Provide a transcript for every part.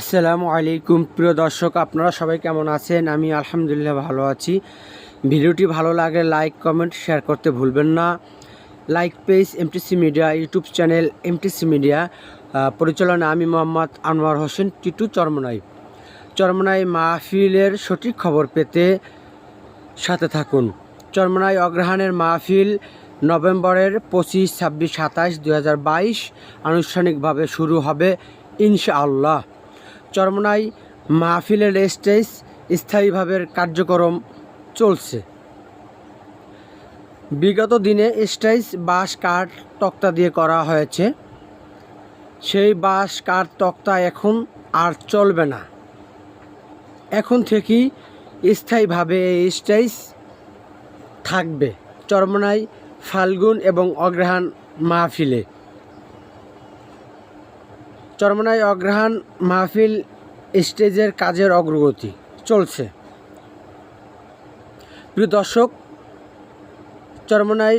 আসসালামু আলাইকুম। প্রিয় দর্শক, আপনারা সবাই কেমন আছেন? আমি আলহামদুলিল্লাহ ভালো আছি। ভিডিওটি ভালো লাগলে লাইক, কমেন্ট, শেয়ার করতে ভুলবেন না। Like page MTC media YouTube channel MTC media পরিচালনা আমি মোহাম্মদ আনোয়ার হোসেন, টিটু চরমনাই। চরমনাই মাহফিলের সঠিক খবর পেতে সাথে থাকুন। চরমনাই অগ্রহায়ণের মাহফিল নভেম্বরের পঁচিশ, ছাব্বিশ, সাতাশ দু হাজার বাইশ আনুষ্ঠানিকভাবে শুরু হবে, ইনশাআল্লাহ। চরমনাই মাহফিলের স্টেজ স্থায়ীভাবে কার্যক্রম চলছে। বিগত দিনে স্টেজ বাঁশ, কাঠ, তক্তা দিয়ে করা হয়েছে। সেই বাঁশ, কাঠ, তক্তা এখন আর চলবে না। এখন থেকেই স্থায়ীভাবে এই স্টেজ থাকবে চরমনাই, ফাল্গুন এবং অগ্রহায়ণ মাহফিলে। চরমনাই অগ্রহায়ণ মাহফিল স্টেজের কাজের অগ্রগতি চলছে। প্রিয় দর্শক চরমনাই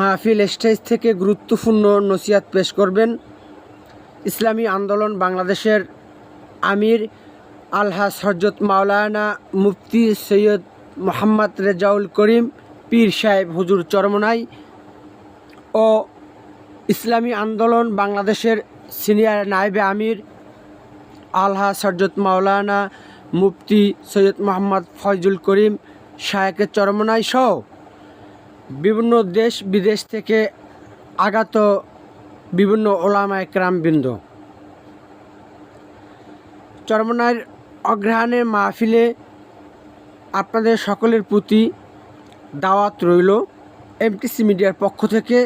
মাহফিল স্টেজ থেকে গুরুত্বপূর্ণ নসিহাত পেশ করবেন ইসলামী আন্দোলন বাংলাদেশের আমির আলহাজ হজরত মাওলানা মুফতি সৈয়দ মোহাম্মদ রেজাউল করিম, পীর সাহেব হুজুর চরমনাই ও ইসলামী আন্দোলন বাংলাদেশের সিনিয়র নায়েবে আমির, আলহা সরজত মাওলানা মুফতি সৈয়দ মোহাম্মদ ফয়জুল করিম শায়েকের চরমনাই সহ বিভিন্ন দেশ বিদেশ থেকে আগত বিভিন্ন ওলামা একরামবৃন্দ চরমনাইয়ের অগ্রহায়ণের মাহফিলে আপনাদের সকলের প্রতি দাওয়াত রইল। এমটিসি মিডিয়ার পক্ষ থেকে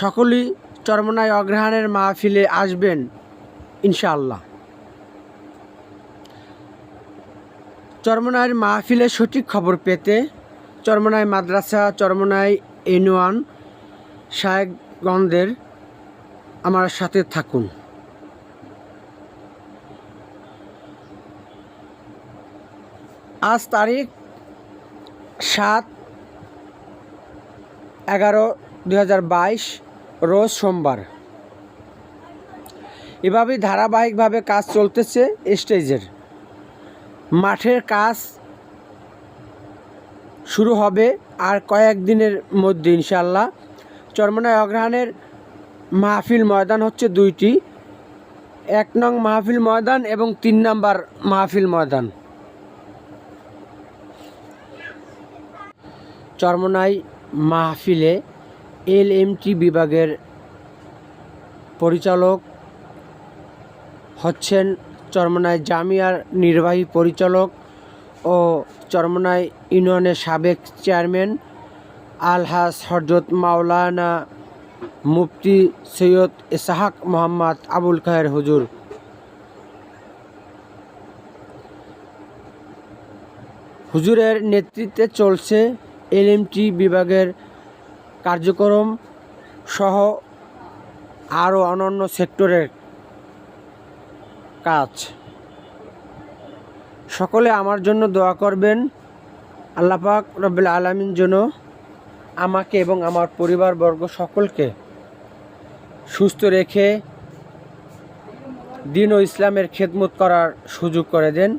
সকলেই চরমনায় অগ্রহায়ণের মাহফিলে আসবেন, ইনশাআল্লাহ। চরমনায়ের মাহফিলের সঠিক খবর পেতে চরমনায় মাদ্রাসা, চরমনায় এনুয়ান শায়েকগঞ্জের আমার সাথে থাকুন। আজ তারিখ সাত এগারো দুই রোজ সোমবার। এভাবেই ধারাবাহিকভাবে কাজ চলতেছে স্টেজের। মাঠের কাজ শুরু হবে আর কয়েকদিনের মধ্যে ইনশাল্লাহ চরমনায় অগ্রহায়ণের মাহফিল ময়দান হচ্ছে দুইটি। এক নং মাহফিল ময়দান এবং তিন নাম্বার মাহফিল ময়দান। চরমনাই মাহফিলে এল এম টি বিভাগের পরিচালক হচ্ছেন চরমনাই জামিয়ার নির্বাহী পরিচালক ও চরমনাই ইউনিয়নের সাবেক চেয়ারম্যান আলহাজ হরজত মাওলানা মুফতি সৈয়দ ইসাহাক মোহাম্মদ আবুল খায়ের হুজুর। হুজুরের নেতৃত্বে চলছে এলএমটি বিভাগের কার্যক্রম সহ আরও অন্যান্য সেক্টরের কাজ। সকলে আমার জন্য দোয়া করবেন। আল্লাপাক রব্বুল আলমিন যেন আমাকে এবং আমার পরিবারবর্গ সকলকে সুস্থ রেখে দিন ও ইসলামের খেদমত করার সুযোগ করে দেন।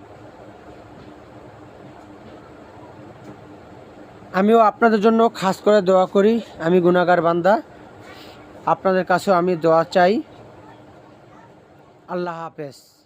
আমিও আপনাদের জন্য খাস করে দোয়া করি। আমি গুণাগার বান্দা। আপনাদের কাছেও আমি দোয়া চাই। আল্লাহ হাফেজ।